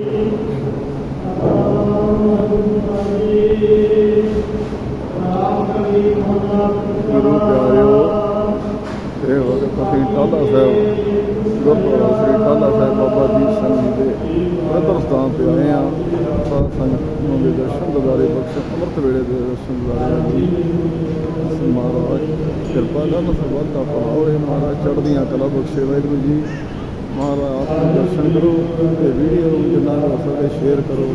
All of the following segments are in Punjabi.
ਗੁਰੂ ਪਿਆਰਿਓ ਇਹ ਹੋ ਗਿਆ ਤੁਸੀਂ ਟਾਲਾ ਸਾਹਿਬ ਗੁਰਦੁਆਰਾ ਸ੍ਰੀ ਟਾਲਾ ਸਾਹਿਬ ਬਾਬਾ ਦੀਪ ਸਿੰਘ ਜੀ ਦੇ ਪ੍ਰਤਰ ਸਥਾਨ ਤੇ ਆਏ ਆ ਸਾਧ ਸੰਗਤ ਨੂੰ ਦੇ ਦਰਸ਼ਨ ਦਿਦਾਰੇ ਬਖਸ਼ ਅੰਮ੍ਰਿਤ ਵੇਲੇ ਦੇ ਦਰਸ਼ਨ ਦਿਦਾਰੇ ਜੀ ਮਹਾਰਾਜ ਕਿਰਪਾ ਕਰਨ ਸਰਬੱਤ ਦਾ ਭਲਾ ਮਹਾਰਾਜ ਚੜ੍ਹਦੀਆਂ ਕਲਾ ਬਖਸ਼ੇ ਵਾਹਿਗੁਰੂ ਜੀ ਮਹਾਰਾਜ ਆਪ ਦਰਸ਼ਨ ਕਰੋ ਤੇ ਵੀਡੀਓ ਸਕੇ ਸ਼ੇਅਰ ਕਰੋ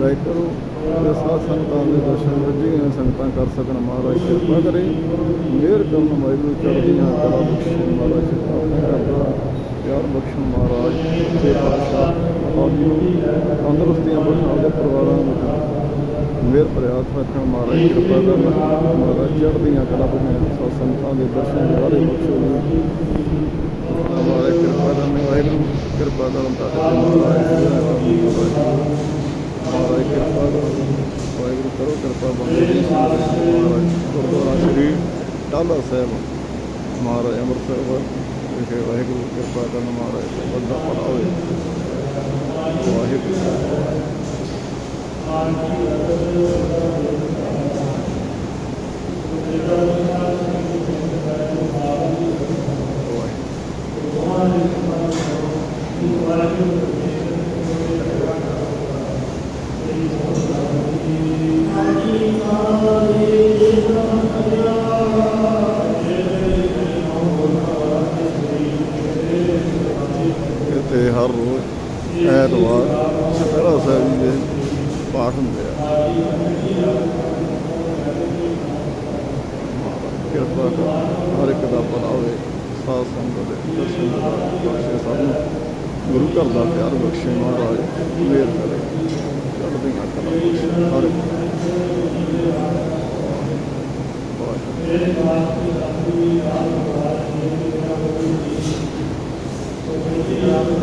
ਲਾਈਕ ਕਰੋ ਤੇ ਸਾਧ ਸੰਗਤਾਂ ਦੇ ਦਰਸ਼ਨ ਰੱਜੀਆਂ ਸੰਗਤਾਂ ਕਰ ਸਕਣ ਮਹਾਰਾਜ ਕਿਰਪਾ ਕਰੇ। ਮਿਹਰ ਕਰਨ ਵਾਹਿਗੁਰੂ, ਚੜ੍ਹਦੀਆਂ ਕਲਾ ਬਖਸ਼ੇ ਮਹਾਰਾਜ, ਆਪਣੇ ਕਰਦਾ ਪਿਆਰ ਬਖਸ਼ਣ ਮਹਾਰਾਜ ਤੇ ਪਾਤਸ਼ਾਹ ਆਪ ਤੰਦਰੁਸਤੀਆਂ ਬਖਸ਼ਣ ਦੇ ਪਰਿਵਾਰਾਂ ਨੂੰ। ਮੇਰ ਪ੍ਰਿਆਤ ਰੱਖਣ ਮਹਾਰਾਜ, ਕਿਰਪਾ ਕਰਨ। ਮਹਾਰਾਜ, ਚੜ੍ਹਦੀਆਂ ਕਲਾ ਬਖਸ਼ਣ, ਸਾਧ ਸੰਗਤਾਂ ਦੇ ਦਰਸ਼ਨ ਸਾਰੇ ਬਖਸ਼ੋ। ਮਹਾਰਾਜ, ਕਿਰਪਾ ਕਰਨ, ਵਾਹਿਗੁਰੂ, ਕਿਰਪਾ ਕਰਨ ਤਾਂ। ਮਹਾਰਾਜ ਕਿਰਪਾ ਕਰੋ ਵਾਹਿਗੁਰੂ ਕਰੋ ਕਿਰਪਾ ਬੰਦੇ ਦੀ ਮਹਾਰਾਜ ਗੁਰਦੁਆਰਾ ਸ੍ਰੀ ਟਾਲਾ ਸਾਹਿਬ ਮਹਾਰਾਜ ਅੰਮ੍ਰਿਤਸਰ ਵਿਖੇ ਵਾਹਿਗੁਰੂ ਕਿਰਪਾ ਕਰਨ ਮਹਾਰਾਜ ਬੰਦਾ ਭਲਾ ਹੋਵੇ। ਵਾਹਿਗੁਰੂ। ਵਾਹਿਗੁਰੂ। ਇੱਥੇ ਹਰ ਰੋਜ਼ ਐਤਵਾਰ ਸਪਰਾ ਸਾਹਿਬ ਜੀ ਦੇ ਪਾਠ ਹੁੰਦੇ ਆ। ਕਿਰਪਾ ਕਰ, ਹਰ ਇੱਕ ਦਾ ਭਲਾ ਹੋਵੇ, ਸਾਧ ਸੰਗਤ ਦੇ ਦਰਸ਼ਨ ਬਖਸ਼ੇ ਸਭ ਨੂੰ। ਗੁਰੂ ਘਰ ਦਾ ਪਿਆਰ ਬਖਸ਼ੇ ਮਹਾਰਾਜ, ਮਿਹਰ ਕਰੇ ਚੜ੍ਹਦੀਆਂ ਕਲਾ ਹਰ ਇੱਕ।